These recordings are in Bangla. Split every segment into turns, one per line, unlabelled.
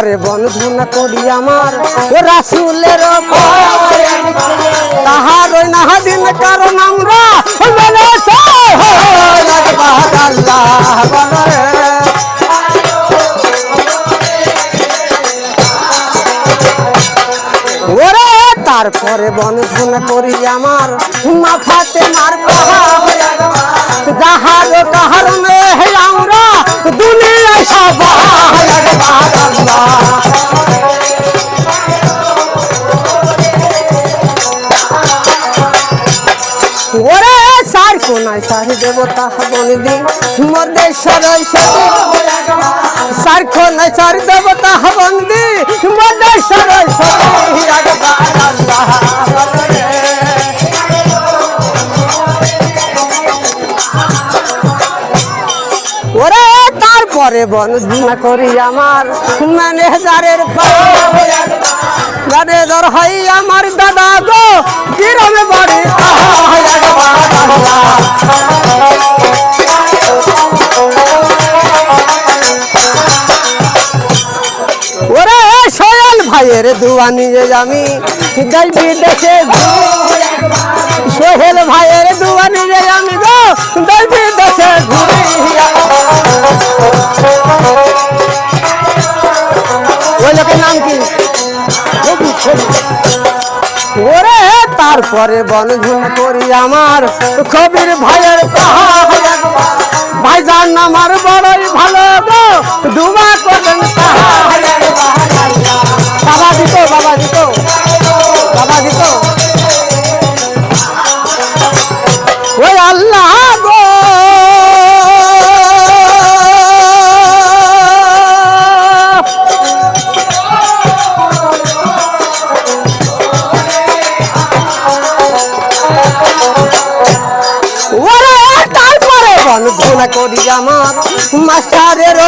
তারপরে বন্ধন করি আমার। ও রাসুলের তাহার ওই না দিন কারণ আমরা ওরে, তারপরে বন্ধন করি আমার। মাথাতে মার যাহার হে আমরা একবার আল্লাহ ওরে সার কোনায় সারি দেবতা বন্দি মদেশ্বর সার কোনায় সার দেবতা বন্দি তারপরে বন্ধনা করি আমার। ম্যানেজারের ম্যানেজার হই আমার দাদা গো। গ্রামে বাড়ি। ওরে সোয়াল ভাইয়ের দুয়া নিয়ে আমি দেখে সোহেল ভাইয়ের দুয়া নিয়ে আমি গো দেখে ঘুরি ওরে তারপরে বনঝুন করি আমার কবির ভাইয়ের ভাইজান আমার বড়ই ভালো গো দুমা আমার মাস্টারের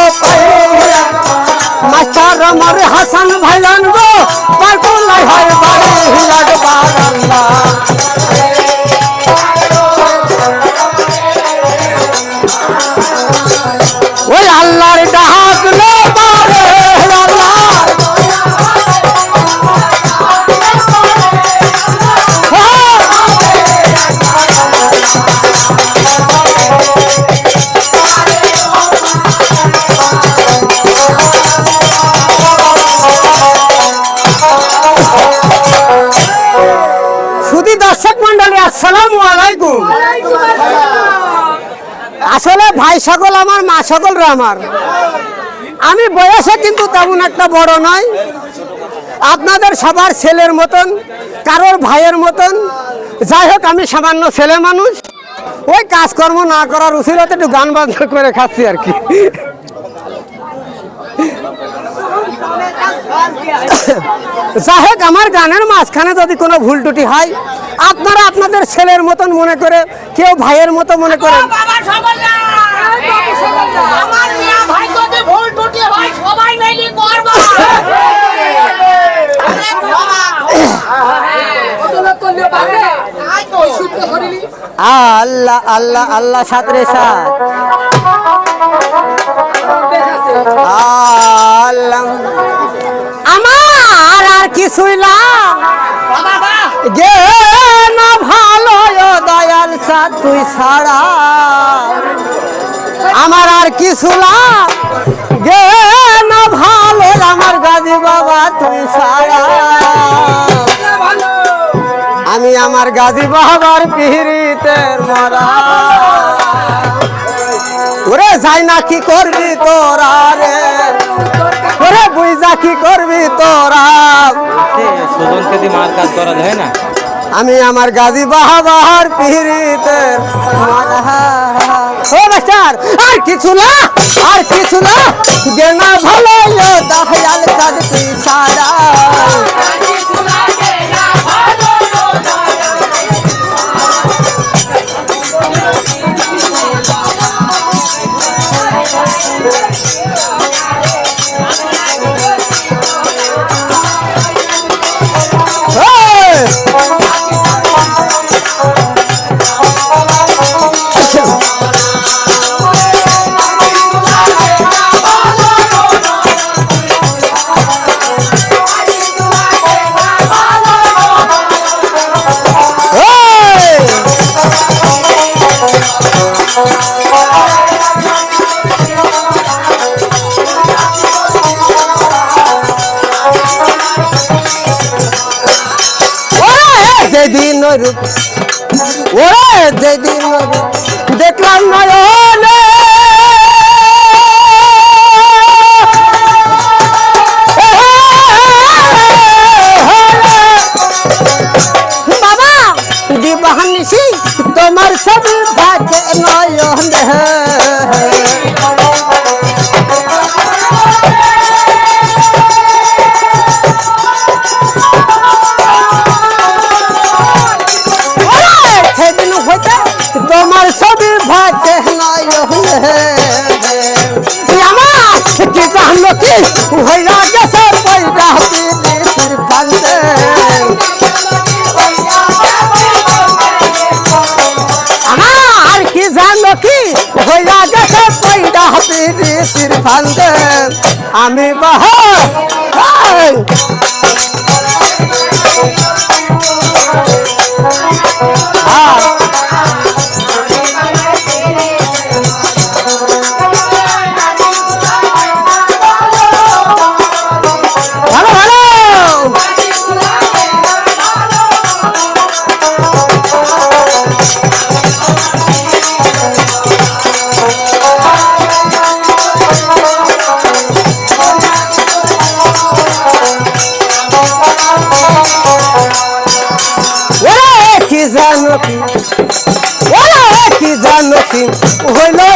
মাস্টার আমার হাসান ভাইলান গো পারকুলাই হয় বাড়ি আল্লাহ সকল আমার মা সকলরা আমার। আমি বয়সে কিন্তু তেমন একটা বড় নয় আপনাদের সবার ছেলের মতন, কারোর ভাইয়ের মতন। যাই হোক, আমি সামান্য ছেলে মানুষ। ওই কাজকর্ম না করার উচিলাতে একটু গান বাজনা করে খাচ্ছি আর কি। যাই হোক, আমার গানের মাঝখানে যদি কোনো ভুল টুটি হয়, আপনারা আপনাদের ছেলের মতন মনে করে, কেউ ভাইয়ের মতো মনে করেন আল্লাহ আল্লাহ আল্লাহ সাতরে সাত আমার আর কিছুই না। গে না ভালো দয়াল সাত তুই ছাড়া। আমার আর কিছু গে না ভালো আমার গাজী বাবা তুই ছাড়া আমি আমার গাজী বাবার পিহরিতের মরা। ওরে যাই না কি করবি তোরা রে? ওরে বুঝা কি করবি তোরা।
সুজনকে দিয়ে মার কাজ করা যায় না।
আমি আমার গাজী বাবার পিহরিতের মরা। ও আর কিছু না আর কিছু না দেনা রূপ। ওরে দেখলাম নয়নে। বাবা দিবাহানিসি তোমার সব ভাজে নয়নে। বিদেশের আমি বাহা জানো কি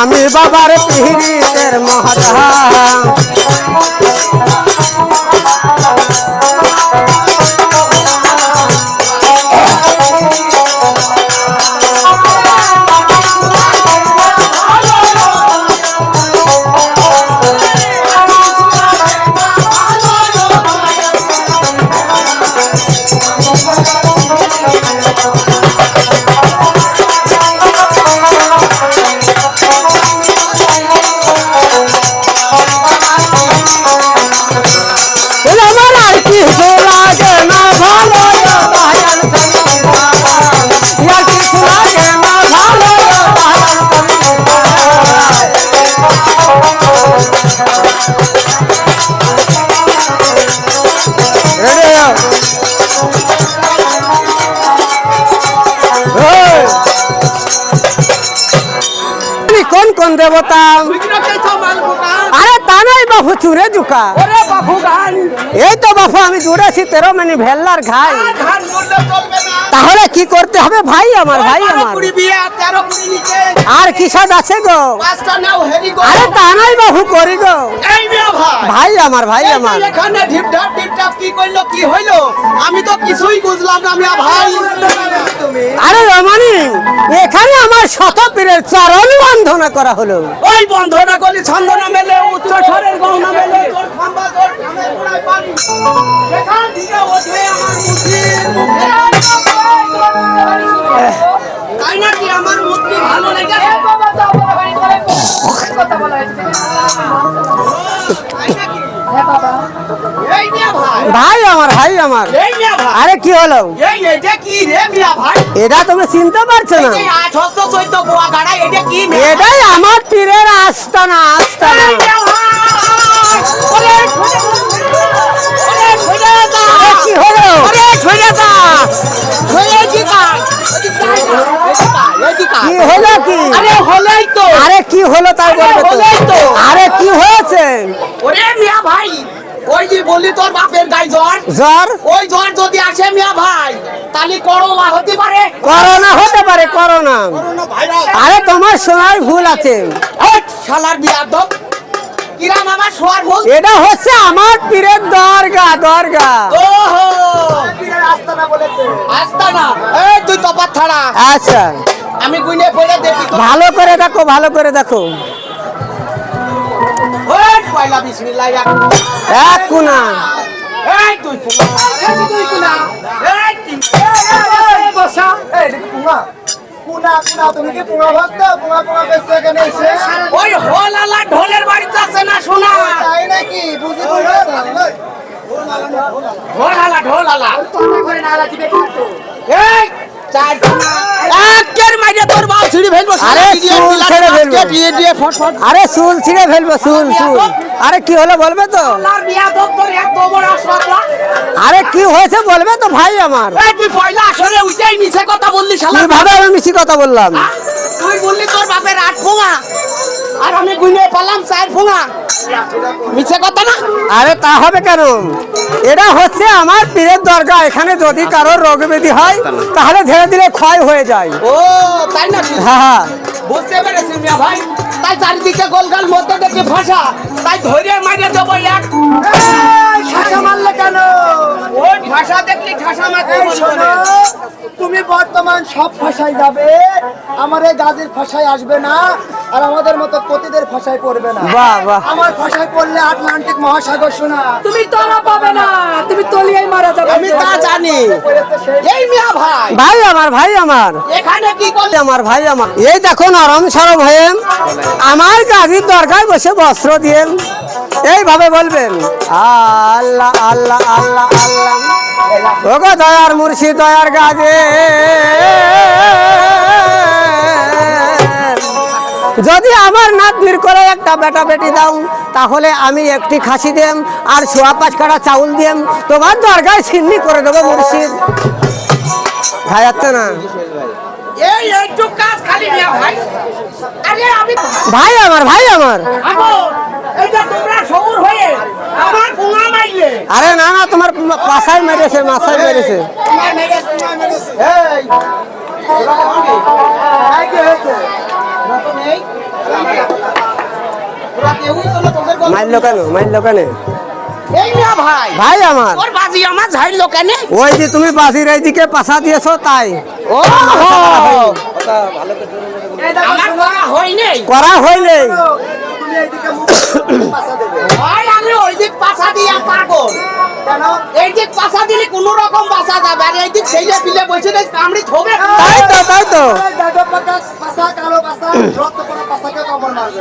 আমি বাবার পিহিতের মহাদা চুরে জুকা
ওরে বাবু গান
এই তো বাপু আমি জুড়েছি তেরো মিনি ভেল্লার ঘাই। তাহলে কি করতে হবে ভাই আমার ভাই আমার? আর কি সাদ আছে গো? আরে তা নাই বাবু করি গো।
ভাই।
ভাই আমার ভাই আমার।
এখানে ঢিপঢাপ ঢিপঢাপ কি করল কি হইল? আমি তো কিছুই বুঝলাম না মিয়া ভাই
আরে রমানি এখানে আমার শত পীরের চরণ বন্ধনা করা হলো।
ওই বন্ধনা করলি ছন্দ না মেলে উচ্চ স্বরের গহনা মেলে তোর খাম্বা তোর গোড়ায় পানি। তাই নাকি আমার ভালো লেগেছে? নাকি? ভাই।
ভাই। আমার ভাই আমার। আরে কি হলো?
এটা কি রে মিয়া ভাই?
এটা তুমি চিনতে পারছ না? এটাই আমার পীরের আস্তানা আস্তানা। কি হলো
আরে হলেই তো?
আরে কি হলো তাই বলবে তো?
তো।
আরে কি হয়েছে?
ওরে মিয়া ভাই ওই যে বললি তোর বাপের গাই জ্বর?
জ্বর?
ওই জ্বর যদি আসে মিয়া ভাই তাহলে করোনা হতে পারে।
করোনা হতে পারে করোনা। আরে তোমার শোনার ভুল আছে।
শালার বিয়াদব।
এটা হচ্ছে আমার পীরের দরগা দরগা।
ওহো। আস্তানা বলেছে। আস্তানা? এই তুই তফাত ছাড়া।
আচ্ছা।
আমি গুইনে পড়ে দেখি
ভালো করে দেখো ভালো করে দেখো।
ওই পয়লা বিসমিল্লাহ এক
কোনা
এই কুনা এই কুনা এই এই বসা। এই কুনা
পুনা পুনা তুমি কি পুনা ভক্ত? পুনা পুনা বেচতে এখানে এসে?
ওই ঢোলের বাড়িতে আছে না শোনা?
তাই নাকি? বুঝি
আরে চুল ছিঁড়ে ফেলব। চুল চুল আরে কি হলো বলবে তো? আরে কি হয়েছে বলবে তো ভাই আমার?
তুই পয়লা আসলে উইটাই মিছে কথা বললি শালা।
আমি মিছি কথা বললাম?
তুই বললি তোর বাপের আট ফোঙা আর আমি গুনে পেলাম চার ফোঙা মিছে কথা না?
আরে তা হবে কেন? এটা হচ্ছে আমার পীরের দরগা। এখানে যদি কারোর রোগ ব্যাধি হয় তাহলে ধীরে ধীরে ক্ষয় হয়ে যায়।
ও তাই না
হ্যাঁ। হ্যাঁ
বুঝতে পেরেছি ভাই। তাই চারিদিকে গোলগাল মধ্যে দেখি ভাষা তাই ধরে মারিয়ে দেবো এক।
শাসা মারলে কেন?
ভাষা দেখলি ঠাসা মারতে
এই
বলব।
শোনো
না।
তুমি বর্তমান সব ভাষায় যাবে আমার এই গাজীর ভাষায় আসবে না আর আমাদের মতো কতিদের ভাষায় পড়বে না।
বাহ বাহ।
আমার ভাষায় পড়লে আটলান্টিক মহাসাগর শোনা।
তুমি তোরা পাবে না তুমি তলিয়াই মারা যাবে।
আমি তা জানি। এই মিয়া ভাই।
ভাই আমার ভাই আমার।
এখানে কি করলে?
আমার ভাই আমার। এই দেখো নরম সরব হয়ে আমার গাড়ির দরকার বসে বস্ত্র দিয়ে এইভাবে বলবেন। আল্লাহ আল্লাহ আল্লাহ আল্লাহ। ওগো দয়ার মুর্শিদ দয়ার গাজে। যদি আমার নাতনির করে একটা বেটা বেটি দাও তাহলে আমি একটি খাসি দেম আর সোয়া পাঁচ কাটা চাউল দেম। তোমার দরগায় ছিন্নি করে দেবো মুর্শিদ। খাই যাচ্ছে না?
ভাই।
আমার ভাই আমার।
আমো তোমরা সবুর হয়ে আমার পুঙা মাইলে।
আরে না না তোমার পাশায় মেরেছে মাথায় মেরেছে।
এই।
কেন কেন
ভাই।
আমার।
বাজি আমার ঝাইলো কেন
ওই যে তুমি এইদিকে পাশা দিয়েছ তাই।
ও করা হয় নাই
তুমি এইদিকে মুখ পাশা দেবে।
ভাই আমি ওই দিক পাশা দিয়া পারব
কেন?
এই দিক পাশা দিলে কোন রকম বাসা যাবে আর এই দিক ছেলে পিলে বসে দেয় কামড়ি থবে
তাই তো তাই তো।
দাদা পাকা পাশা কালো পাশা রক্ত পড়া পাশাকে কবর মারবে।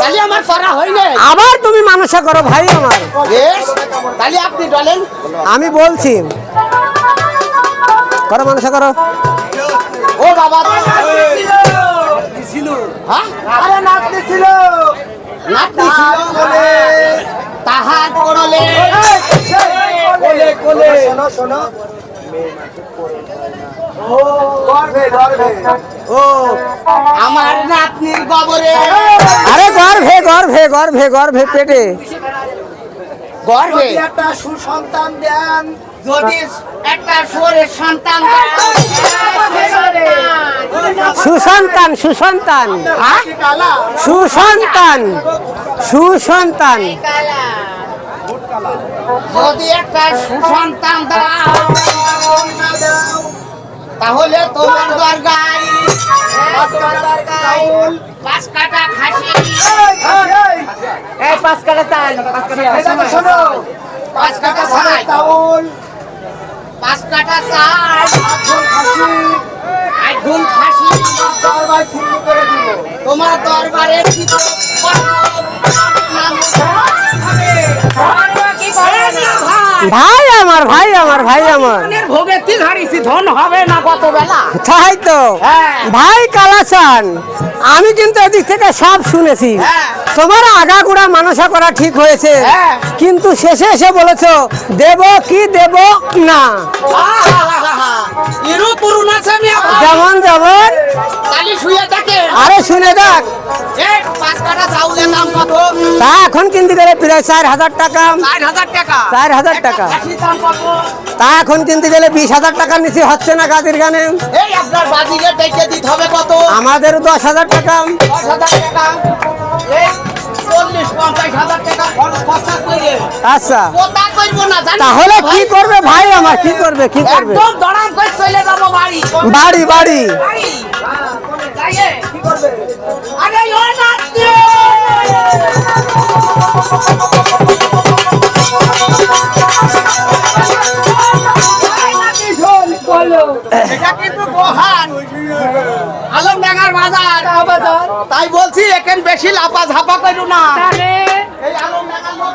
তাহলে আমার
আবার তুমি মানুষে করো ভাই আমার।
তাহলে আপনি বলেন।
আমি বলছি করো মানুষে করো।
ও বাবা
ছিল। তার
ছিল
কোলে
তাহার পড়লে
কোলে কোলে। শোনো শোনো ও গর্ভে গর্ভে
ও
আমার নাতনির গবরে
আরে গর্ভে গর্ভে গর্ভে গর্ভে পেটে।
যদি একটা সুসন্তান দেন
যদি একটা সোরের সন্তান
সুসন্তান সুসন্তান।
হ্যাঁ?
সুসন্তান সুসন্তান।
যদি একটা সুসন্তান দাও তাহলে তোমার দরগায় পাঁচ কাটা খাসি।
এই পাঁচ কাটা চাল শোনো
পাঁচ কাটা ছাই
চাউল
পাঁচ কাটা চাল
আটজন খাসি।
আর খাসি
দরবার শুরু করে দিব
তোমার দরবারে কি
ভাই আমার ভাই আমার ভাই আমার
ভোগে তিল হারিছি ধন হবে না কত বেলা
তাই তো
হ্যাঁ।
ভাই কালাচান আমি কিন্তু এদিক থেকে সব শুনেছি
হ্যাঁ।
তোমার আগাগুড়া মানসা করা ঠিক হয়েছে
হ্যাঁ।
কিন্তু শেষে এসে বলেছ দেব কি দেব না। যেমন যেমন
দাম কত
তা এখন কিনতে গেলে প্রায় চার হাজার টাকা।
চার হাজার টাকা।
চার হাজার টাকা।
দাম কত
তা এখন কিনতে গেলে বিশ হাজার টাকার নিচে হচ্ছে না গাদির গানে?
এই আপনার বাজিকে ডেকে দিতে হবে কত?
আমাদের দশ হাজার টাকা।
দশ হাজার এই
আচ্ছা। তাহলে কি? করবে ভাই আমার? কি করবে? কি করবে?
বাড়ি।
বাড়ি।
আগে ও গোহান আলমডাঙ্গার বাজার।
বাজার।
তাই বলছি এখানে বেশি লাপা ঝাপা করু না। এই আলমডাঙ্গার লোক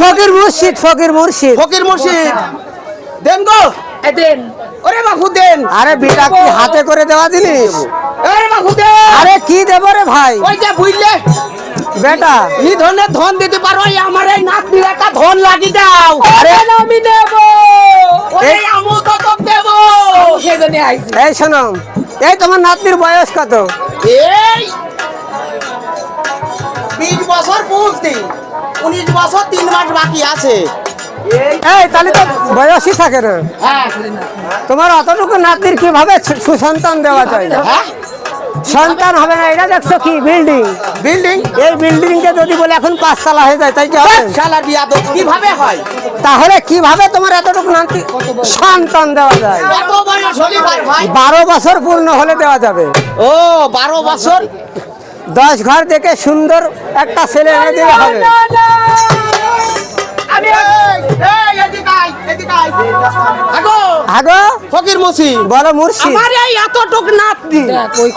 ফকির মুর্শিদ
ফকির মুর্শিদ। ফকির মুর্শিদ।
দেন গো।
এদিন
ওরে বাপু দেন।
আরে বেটা কি হাতে করে দেওয়া জিনিস
ওরে বাপু দেন।
আরে কি দেবো রে ভাই?
ওই যে বুঝলে
বেটা।
ই ধরনের ধন দিতে পারো এই আমার এই নাতনির একটা ধন লাগি দাও।
আরে। আমি দেব।
ওরে আমু তো তো দেব।
সেজন্য আইছি।
এই শোনো। এই তোমার নাতনির বয়স কত?
এই। বিশ বছর পূর্তি। উনিশ বছর তিন মাস বাকি আছে।
এই তাহলে তো বয়সই থাকে না
হ্যাঁ
তোমার অতটুকু নাতনির কীভাবে সুসন্তান দেওয়া যায়?
হ্যাঁ?
সন্তান হবে না এটা দেখছ কি বিল্ডিং
বিল্ডিং
এই বিল্ডিং কে যদি বলে এখন পাঁচতলা হয়ে যায় তাই কি
বিয়া তো কীভাবে হয়?
তাহলে কীভাবে তোমার এতটুকু নাতি সন্তান দেওয়া যায়? বারো বছর পূর্ণ হলে দেওয়া যাবে।
ও বারো বছর
দশ ঘর দেখে সুন্দর একটা ছেলে এনে দিলে হবে।
আগো ফকির মসি।
বলো মুর্শিদ।
আমার এই এতটুক নাতনি
দেখ ওই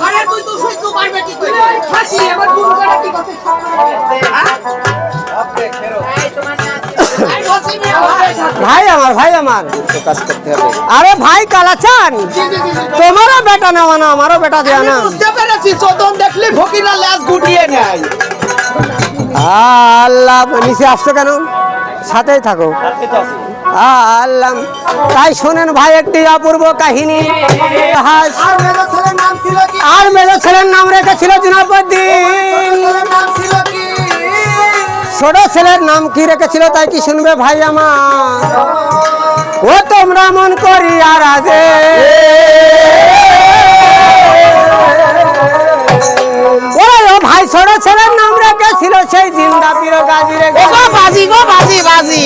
ঘরে তুই তো পারবে কি করে?
হাসি এবার করে কি
ভাই।
আমার ভাই আমার। আরে ভাই কালাচান। তোমারও বেটা নেওয়া না আমারও বেটা দেওয়া না।
বুঝতে পেরেছি চোদন দেখলে ফকিরা ল্যাস গুটিয়ে নেয়।
আল্লাহ নিচে আসছো কেন? সাথেই থাকো। আল্লাহ তাই শোনেন ভাই একটি অপূর্ব কাহিনী।
আর মেজর ছেলের নাম
রেখেছিল জুনাপদ্দিন
নাম ছিল কি?
ছোট ছেলের নাম কি রেখেছিল তাই কি শুনবে ভাই আমার? ও তোমরা মন করি আর আগে ভাই, ছোট ছেলের নাম রেখেছিল সেই দিন পীর গাজি রেখে
বাজি গো, বাজি বাজি।